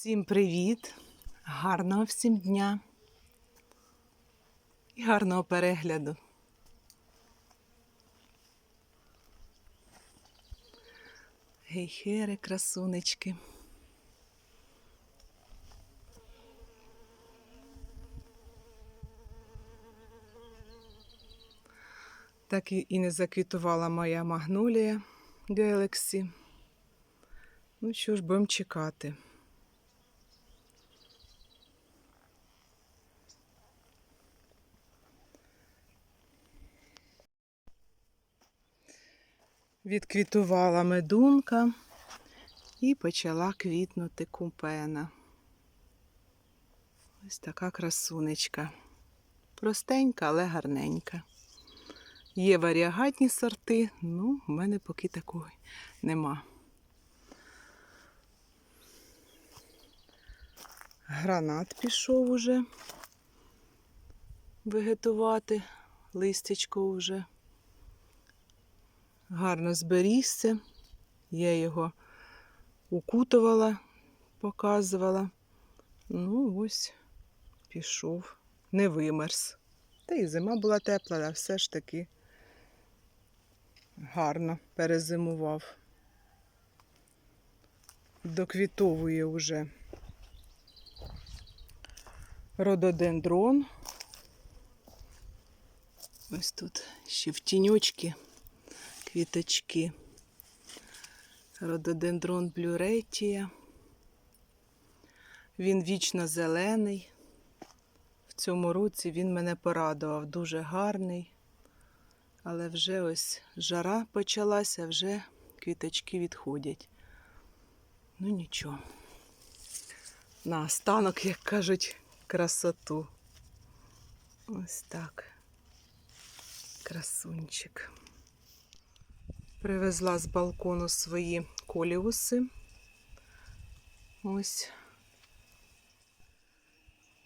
Всім привіт! Гарного всім дня і гарного перегляду. Гейхери, красунечки. Так і не заквітувала моя магнолія Galaxy. Ну що ж, будемо чекати. Відквітувала медунка і почала квітнути купена. Ось така красунечка. Простенька, але гарненька. Є варіагатні сорти, ну, в мене поки такого нема. Гранат пішов уже вегетувати, листячко вже гарно зберігся. Я його укутувала, показувала. Ну, ось пішов, не вимерз. Та і зима була тепла, а все ж таки гарно перезимував. Доквітовує уже рододендрон. Ось тут ще в тіньочки квіточки. Рододендрон блюретія. Він вічно зелений. В цьому році він мене порадував. Дуже гарний. Але вже ось жара почалася, вже квіточки відходять. Ну нічого. На останок, як кажуть, красоту. Ось так. Красунчик. Привезла з балкону свої коліуси. Ось.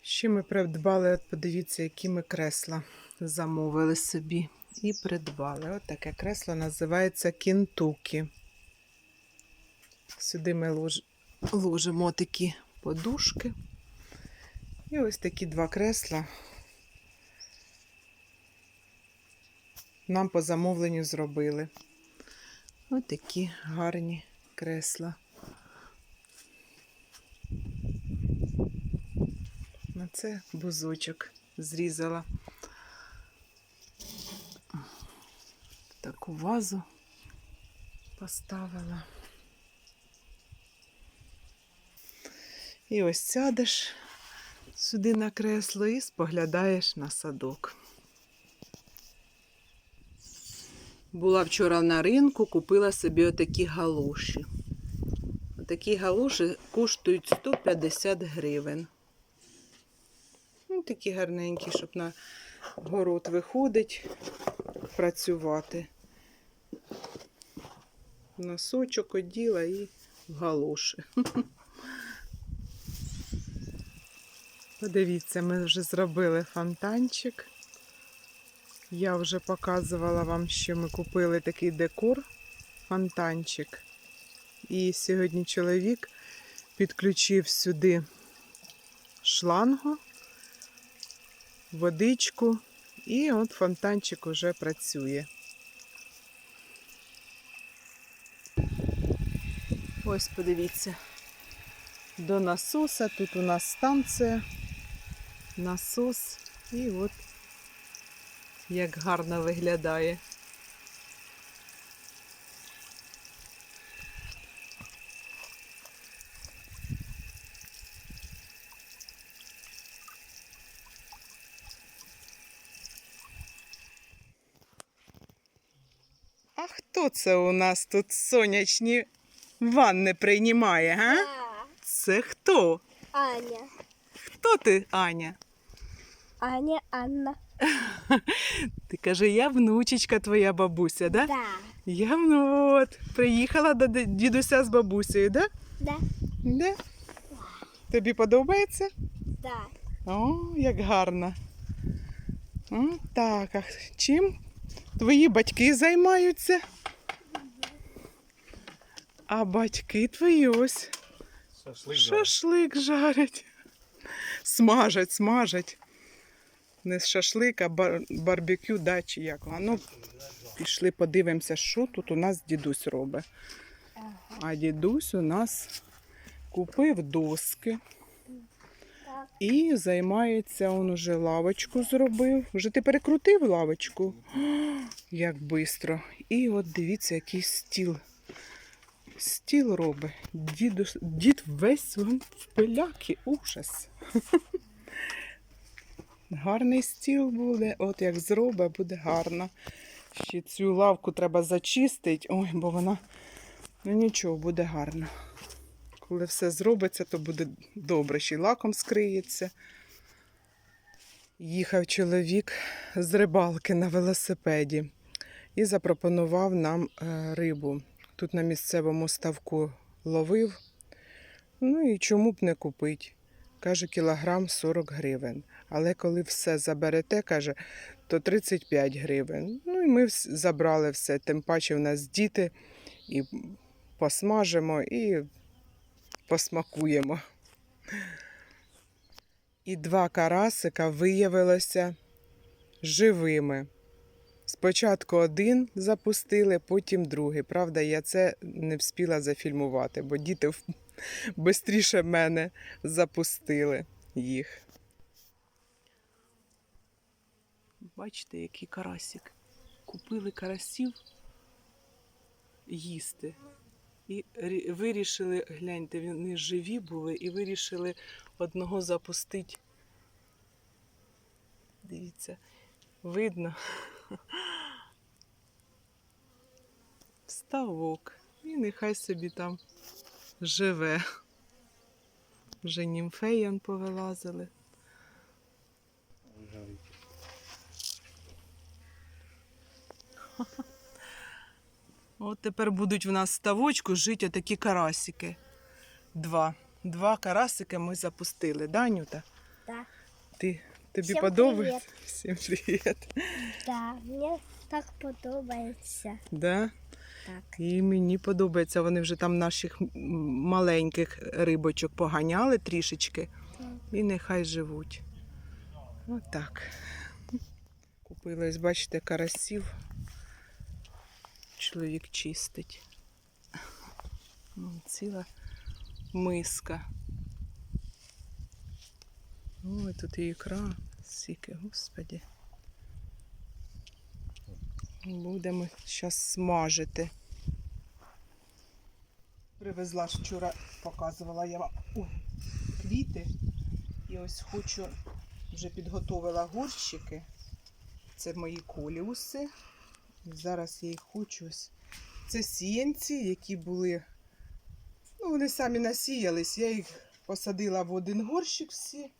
Ще ми придбали, от подивіться, які ми кресла замовили собі і придбали. От таке кресло називається Кентукі. Сюди ми лож... ложимо такі подушки. І ось такі два кресла нам по замовленню зробили. Ось такі гарні кресла. На це бузочок зрізала. Таку вазу поставила. І ось сядеш сюди на кресло і споглядаєш на садок. Була вчора на ринку, купила собі отакі галуші. Такі галуші коштують 150 гривень. Ну, такі гарненькі, щоб на город виходить, працювати. Носочок оділа і в галуші. Подивіться, ми вже зробили фонтанчик. Я вже показувала вам, що ми купили такий декор, фонтанчик. І сьогодні чоловік підключив сюди шлангу, водичку, і от фонтанчик уже працює. Ось подивіться, до насоса. Тут у нас станція, насос, і от як гарно виглядає. А хто це у нас тут сонячні ванни приймає, га? Це хто? Аня. Хто ти, Аня? Аня Анна. Ти каже, я внучечка твоя бабуся, да? Да. Я ну, от, приїхала до дідуся з бабусею, да? Да. Да? Тобі подобається? Да. О, як гарно. О, так, а чим твої батьки займаються? А батьки твої ось Шашлик. Шашлик жарять. Смажать, смажать. Не шашлик, а бар- барбекю, да, як. А ну, пішли подивимося, що тут у нас дідусь робить. А дідусь у нас купив доски і займається, он уже лавочку зробив. Вже ти перекрутив лавочку? Як швидко. І от дивіться, який стіл. Стіл робить. Діду, дід весь вон в пиляки. Ужас. Гарний стіл буде. От як зробить, буде гарно. Ще цю лавку треба зачистити. Ой, бо вона ну нічого, буде гарно. Коли все зробиться, то буде добре. Ще й лаком скриється. Їхав чоловік з рибалки на велосипеді і запропонував нам е, рибу. Тут на місцевому ставку ловив. Ну і чому б не купити? Каже, кілограм 40 гривень. Але коли все заберете, каже, то 35 гривень. Ну і ми забрали все. Тим паче в нас діти, і посмажимо, і посмакуємо. І два карасика виявилося живими. Спочатку один запустили, потім другий. Правда, я це не встигла зафільмувати, бо діти швидше мене запустили їх. Бачите, який карасик. Купили карасів їсти. І вирішили, гляньте, вони живі були, і вирішили одного запустити. Дивіться, видно. Ставок. І нехай собі там живе. Вже німфеян повилазили. От тепер будуть в нас в ставочку жити отакі карасики. Два. Два карасики ми запустили, да, Нюта? Да. Ти, тобі Всім подобається? Всім привіт. Да, мені так подобається. Да? Так. І мені подобається. Вони вже там наших маленьких рибочок поганяли трішечки. Так. І нехай живуть. Отак. Купили, ось, бачите, карасів. Чоловік чистить. Ну, Ціла миска. Ой, тут і ікра. Сіки, господі. Будемо зараз смажити. Привезла вчора, показувала я вам Ой, квіти. І ось хочу, вже підготовила горщики. Це мої коліуси. Зараз я їх хочу ось. Це сіянці, які були. Ну, вони самі насіялись. Я їх посадила в один горщик всі.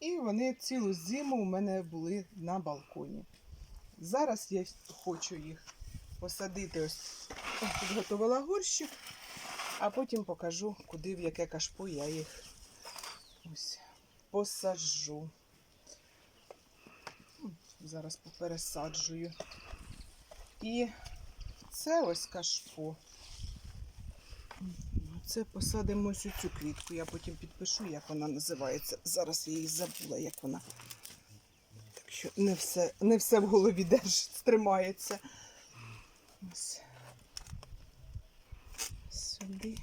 І вони цілу зиму у мене були на балконі. Зараз я хочу їх посадити. Ось підготовила горщик, а потім покажу, куди в яке кашпо я їх ось посаджу. Зараз попересаджую. І це ось кашпо. Це посадимо ось цю квітку. Я потім підпишу, як вона називається. Зараз я її забула, як вона. Так що не все, не все в голові держить, тримається. Ось. Сюди.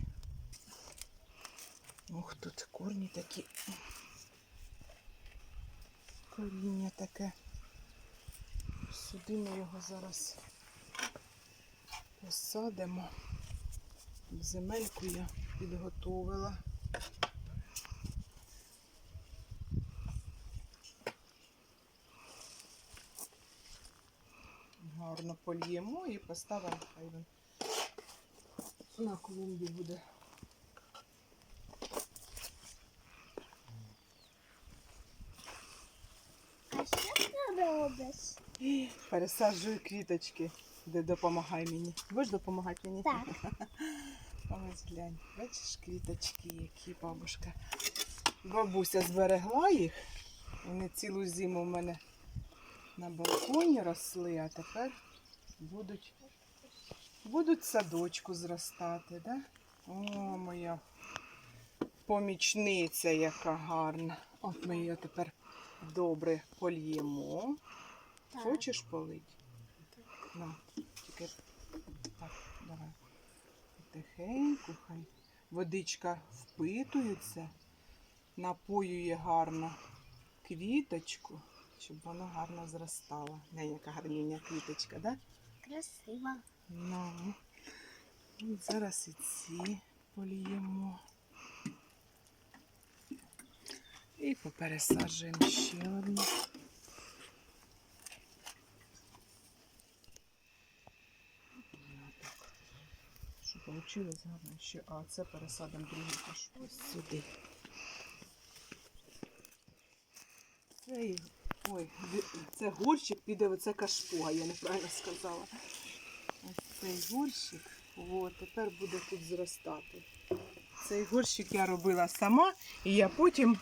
Ох, тут корні такі. Коріння таке. Сюди ми його зараз посадимо. Земельку я підготовила. Гарно польємо і поставимо, хай він на клумбі буде. А що робиш? Пересаджую квіточки, де допомагай мені. Будеш допомагати мені? Так. Ось глянь, бачиш квіточки, які бабушка. Бабуся зберегла їх. Вони цілу зиму в мене на балконі росли, а тепер будуть, будуть садочку зростати, да? О, моя помічниця, яка гарна. От ми її тепер добре польємо. Хочеш полить? На, тільки так, давай. Тихенько, хай водичка впитується, напоює гарно квіточку, щоб вона гарно зростала. Не, яка гарніння квіточка, да? Красиво. Ну, от зараз і ці поліємо. І попересаджуємо ще одну. Вийшло гарно ще, а це пересадимо другий каш ось сюди. Цей, ой, це горщик піде в це кашпо, я неправильно сказала. Ось цей горщик, о, тепер буде тут зростати. Цей горщик я робила сама, і я потім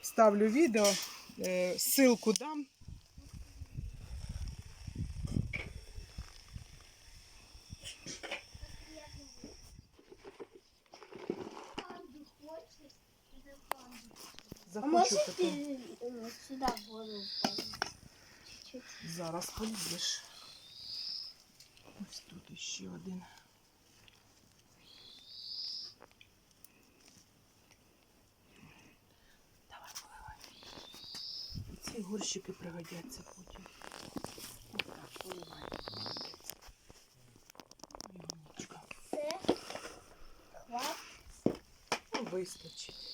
вставлю відео, е, ссылку дам. Захочу можешь таку. э, сюда воду? Чуть-чуть. Зараз полізеш. Ось тут іще один. Давай, поливай. Ці горщики пригодяться потім. Отак, поливай. Ну, вистачить.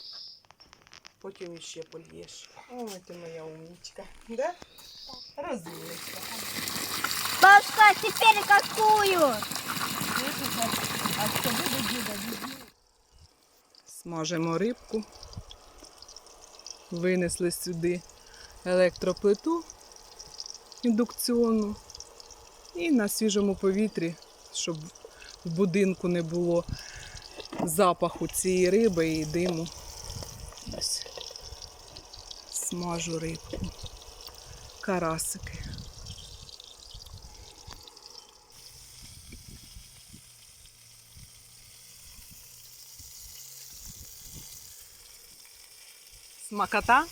Потім іще польєш. Ой, ти моя умничка. Да? Розумничка. Бабушка, а теперь какую? Смажемо рибку. Винесли сюди електроплиту індукціонну. І на свіжому повітрі, щоб в будинку не було запаху цієї риби і диму. Смажу рибку. Карасики. Смакота?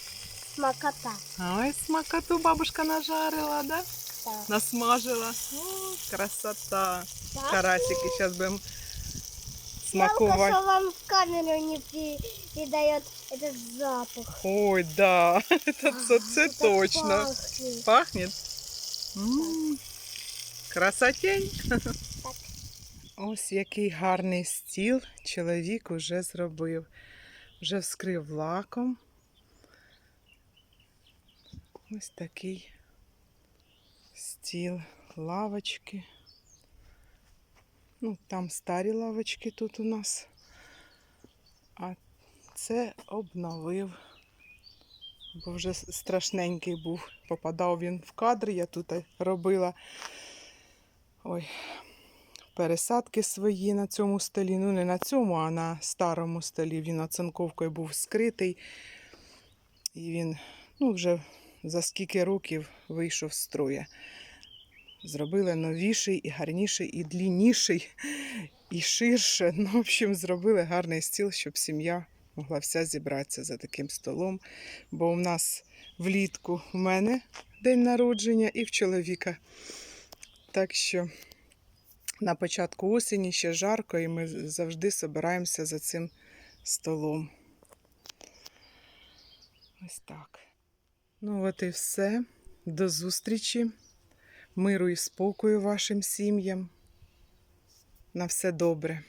Смакота. Ой, смакоту бабушка нажарила, да? Так. Насмажила. О, красота. Так. Карасики сейчас будем Жалко, смаковать. что вам в камеру не передает этот запах. Ой, да, это, це, це Это точно. пахнет. Пахнет? М, Красотень. Так. Ось який гарний стіл чоловік уже зробив. Вже вскрив лаком. Ось такий стіл, лавочки. Ну, там старі лавочки тут у нас. Це обновив. Бо вже страшненький був. Попадав він в кадр, я тут робила. Ой, пересадки свої на цьому столі. Ну, не на цьому, а на старому столі. Він оцинковкою був скритий. І він ну, вже за скільки років вийшов з строя. Зробили новіший, і гарніший, і длінніший, і ширше. Ну, в общем, зробили гарний стіл, щоб сім'я могла вся зібратися за таким столом. Бо у нас влітку в мене день народження і в чоловіка. Так що на початку осені ще жарко, і ми завжди збираємося за цим столом. Ось так. Ну, от і все. До зустрічі. Миру і спокою вашим сім'ям. На все добре.